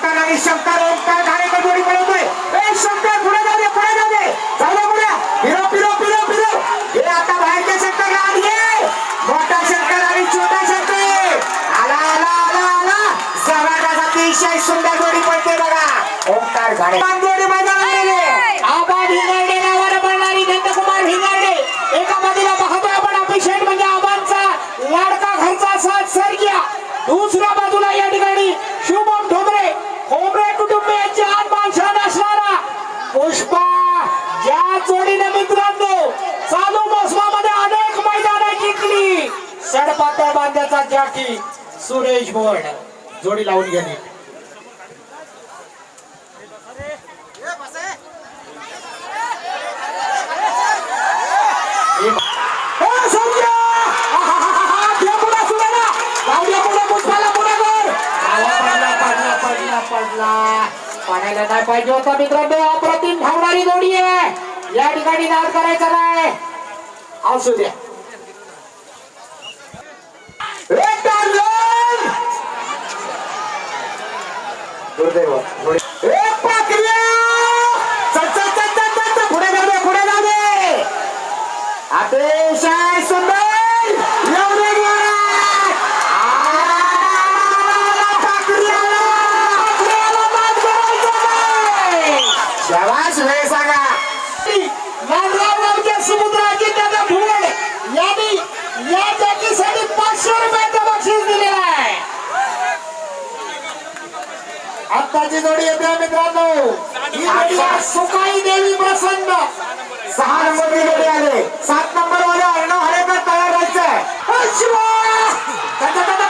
शंकर आणि शंकर ओंकार घाणेकर जोडी पळवतोय ए शंकर पुढे जाऊ दे पुढे जाऊ दे. जाऊ दे पुढे. फिरो फिरो फिरो फिरो. हे आता बाहेरच्या शंकर आत घे. मोठा शंकर आणि छोटा शंकर. आला आला आला आला. जबरदस्त अतिशय सुंदर जोडी पळते बघा. ओंकार घाणे जोडी कांद्याचा जॅकी आला, पडला जोडी पडला पडला पाण्याला नाही पाहिजे होता मित्रांनो अप्रतिम धावणारी जोडी आहे या ठिकाणी नाद करायचा नाही असू द्या ए, टार्झन! दुर्दैव. ए, पाखऱ्या! चल, चल, चल, चल, चल, चल. पुढे जाऊ दे पुढे जाऊ दे अतिशय सुंदर येऊ दे जोरात. आ, पाखऱ्याला! पाखऱ्याला बाद करायचं नाही. शाबास वेळ सांगा नांदगावच्या समुद्राची त्याचा फुले यांनी या जॅकीसाठी पाचशे रुपयाचं बक्षीस दिलेलं आहे आत्ताची जोडी येते मित्रांनो ही जोडी आहे सुकाई देवी प्रसन्न. सहा नंबरची जोडी आले. सात नंबर वाले अर्णव हरेकर तयार राहायचंय सोन्या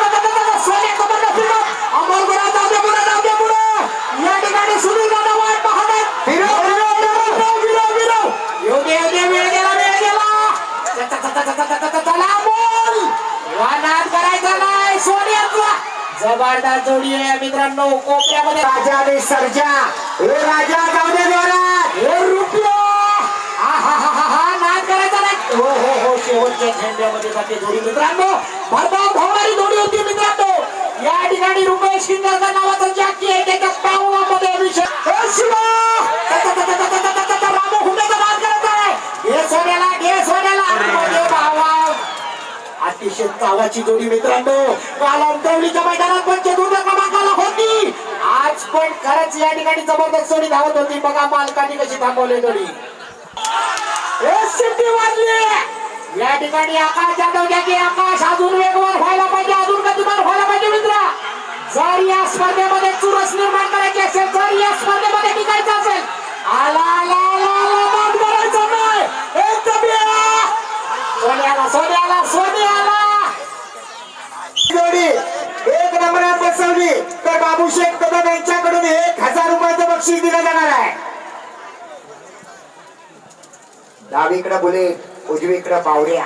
जबरदस्त जोडी आहे मित्रांनो. कोपऱ्यामध्ये राजा आणि सर्जा. ओ राजा जाऊ दे जोरात. हे रुपया. नाद करायचा नाही. हो हो हो शेवटच्या झेंड्यामध्ये जाते जोडी मित्रांनो. भरधाव धावणारी जोडी होती मित्रांनो. या ठिकाणी रुपये किंदरकर नावाचा जॅकी आहे. त्याच्या पावलामध्ये अतिशय चावाची जोडी मित्रांनो. काल अंतवलीच्या मैदानात पंचदूर क्रमांकाला होती. आज पण खरंच या ठिकाणी जबरदस्त जोडी धावत होती. बघा मालकाने कशी थांबवली जोडी. या ठिकाणी आकाश जाधव घ्या की आकाश. अजून वेगवान व्हायला पाहिजे. अजून गतिमान व्हायला पाहिजे मित्र. जर या स्पर्धेमध्ये चुरस निर्माण करायची असेल जर या स्पर्धेमध्ये टिकायचं असेल आला बक्षीस दिलं जाणार आहे. डावीकडे बुलेट उजवीकडे पावऱ्या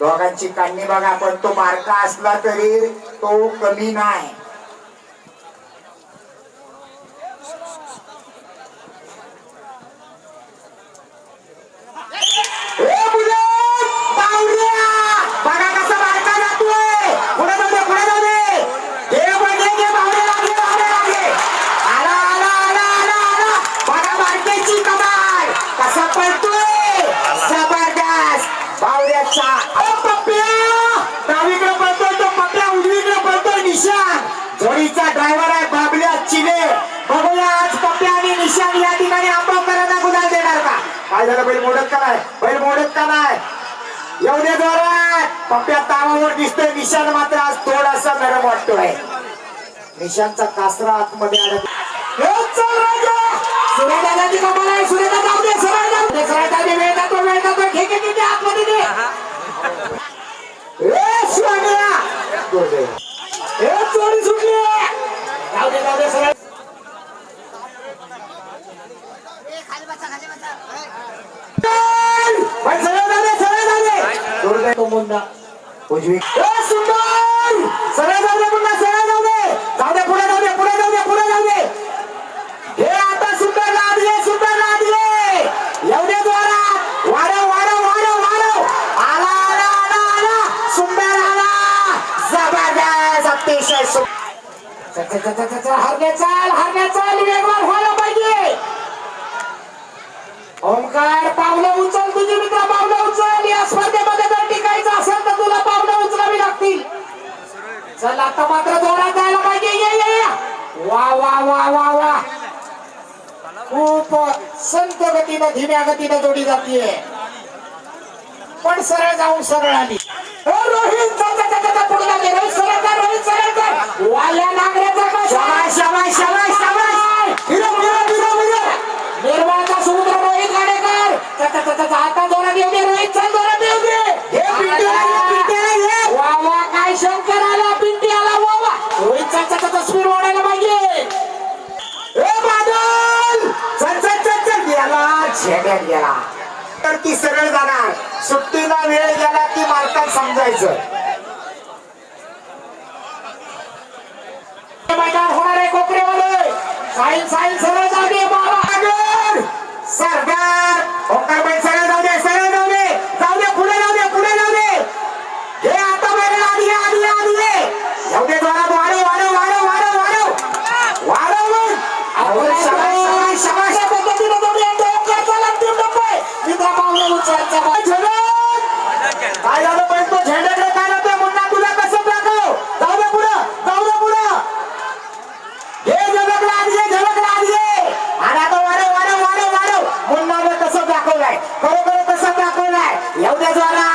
दोघांची काढणी बघा पण तो बारका असला तरी तो कमी नाही ए, बुलेट! पावऱ्या! बघा कसा बारका जातोय पुढे जाऊ दे पुढे जाऊ दे घे बघे घे पावऱ्या लागले पावऱ्या लागले आला आला आला आला आला बघा बारक्याची कमाल कसा पळतोय जबरदस्त पावऱ्याचा अ, पप्प्या डावीकडे पळतोय तो पप्प्या उजवीकडे पळतोय निशान जोडीचा ड्रायव्हर आहे बाबल्या चिले बघूया आज पप्प्या आणि निशान या ठिकाणी आंबेडकरांना गुलाल देणार का काय झालं बैल मोडत का नाही? बैल मोडत का नाही? एवढे दे जोरात. पप्प्या तावावर दिसतोय. निशान मात्र आज थोडासा नरम वाटतोय. निशांचा कासरा आतमध्ये अडक हो? मुंडा उजवी. ए सुंदर! सरळ जाऊ दे पुन्हा सरळ जाऊ दे. जाऊ दे पुढे जाऊ दे पुढे जाऊ दे पुढे जाऊ दे. हे आता सुंदर लादले सुंदर लादले येऊ दे जोरात वाढव वाढव वाढव वाढव. आला आला आला आला. सुंदर आला. जबरदस्त अतिशय सुंदर हरण्या चाल हरण्या चाल. वेगवान व्हायला पाहिजे. ओंकार पावलं चल आता मात्र जोरात जायला पाहिजे. ये ये ये. वा वा वा वा वा. खूप संत गतीनं धीम्या गतीनं जोडी जातीये. पण सरळ जाऊन सरळ आली. रोहित पुढे जाते. रोहित सरळ कर रोहित सरळ कर. वाल्या नागऱ्याचा का फिरो फिरो फिरो फिरो निर्मळचा समुद्र रोहित गाडेकर. आता वेळ गेला. तर ती सरळ जाणार. सुट्टीला वेळ गेला की मालकात समजायचं. दाखवलाय. फिरो तसा दाखवलाय. एवढ्या झाला.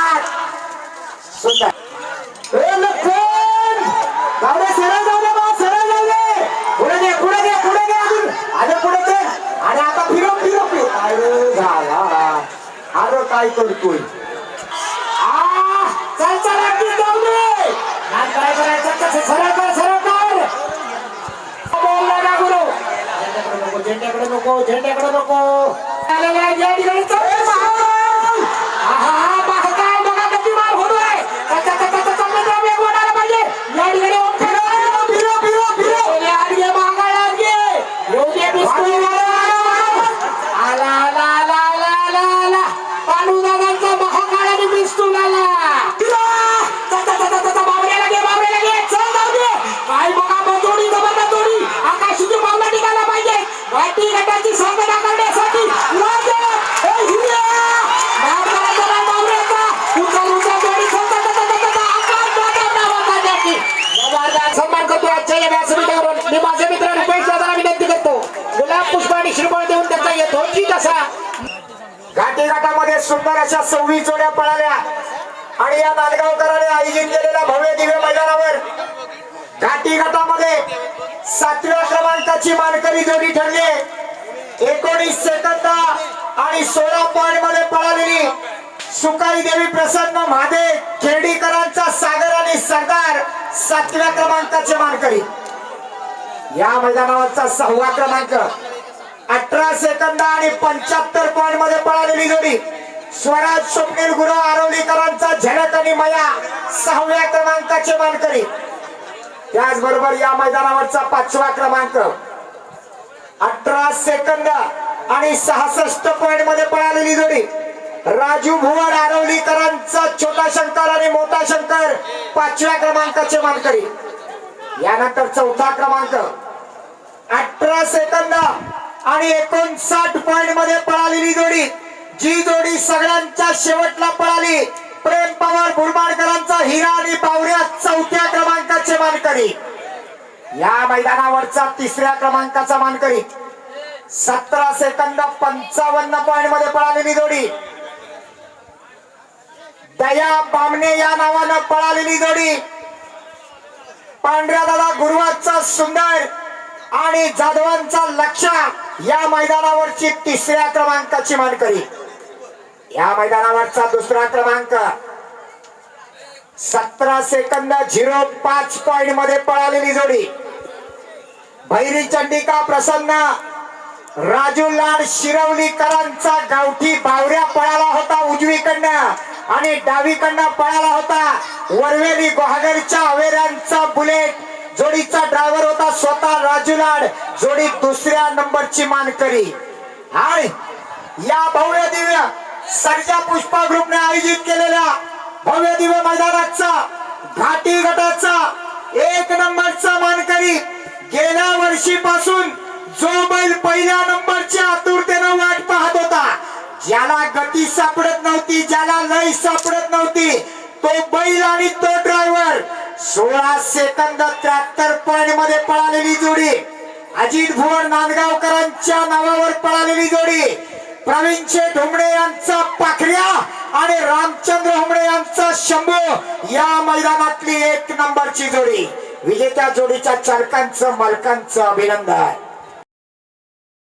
अरे काय करतोय? Jangan takut, jangan takut, jangan di dalam. सव्वीस जोड्या पळाल्या. आणि या नांदगावकरांनी आयोजित केलेल्या भव्य दिव्य मैदानावर घाटी गटामध्ये सातव्या क्रमांकाची मानकरी जोडी ठरली. एकोणीस सेकंद आणि सोळा पॉइंटमध्ये पळालेली सुकाई देवी प्रसन्न महादेव खेर्डीकरांचा सागर आणि सरदार सातव्या क्रमांकाचे मानकरी. या मैदानावरचा सहावा क्रमांक अठरा सेकंद आणि पंच्याहत्तर पॉइंटमध्ये पळालेली जोडी. स्वराज स्वप्नील गुरु आरवलीकरांचा झडक आणि मया सहाव्या क्रमांकाचे मानकरी. त्याचबरोबर या मैदानावरचा पाचवा क्रमांक. अठरा सेकंद आणि सहासष्ट पॉइंटमध्ये पळालेली जोडी. राजू भुवन आरवलीकरांचा छोटा शंकर आणि मोठा शंकर पाचव्या क्रमांकाचे मानकरी. यानंतर चौथा क्रमांक. अठरा सेकंद आणि एकोणसाठ पॉइंटमध्ये पळालेली जोडी. जी जोडी सगळ्यांच्या शेवटला पळाली. प्रेम पवार बुरमाडकरांचा हिरा आणि बावऱ्या चौथ्या क्रमांकाचे मानकरी. या मैदानावरचा तिसऱ्या क्रमांकाचा मानकरी. सतरा सेकंद पंचावन्न पॉइंटमध्ये पळालेली जोडी. दया बामणे या नावानं पळालेली जोडी. पांढऱ्या दादा गुरुवारचा सुंदर आणि जाधवांचा लक्ष या मैदानावरची तिसऱ्या क्रमांकाची मानकरी. या मैदानावरचा दुसरा क्रमांक. सतरा सेकंद झिरो पाच पॉइंटमध्ये पळालेली जोडी. भैरी चंडिका प्रसन्न. राजू लाड शिरवलीकरांचा गावठी बावऱ्या पळाला होता उजवीकडनं आणि डावीकडनं पळाला होता वरवेली गुहागरच्या अवेऱ्यांचा बुलेट. जोडीचा ड्रायव्हर होता स्वतः राजू लाड जोडी दुसऱ्या नंबरची मानकरी. आणि या भव्य दिव्य सगळ्या पुष्पा ग्रुपने आयोजित केलेल्या भव्य दिव्य मैदानाचा घाटी गटाचा एक नंबरचा मानकरी गेल्या वर्षी पासून जो बैल पहिल्या नंबरच्या आतुरतेनं वाट पाहत होता ज्याला गती सापडत नव्हती ज्याला लय सापडत नव्हती तो बैल आणि तो ड्रायव्हर सोळा सेकंद त्र्याहत्तर पॉइंटमध्ये पळालेली जोडी अजित भुवन नांदगावकरांच्या नावावर पळालेली जोडी प्रवीणचे शेठ यांचा पाखऱ्या आणि रामचंद्र हुमडे यांचा शंभू या मैदानातली एक नंबरची जोडी. विजेत्या जोडीच्या चालकांचं मालकांचं अभिनंदन.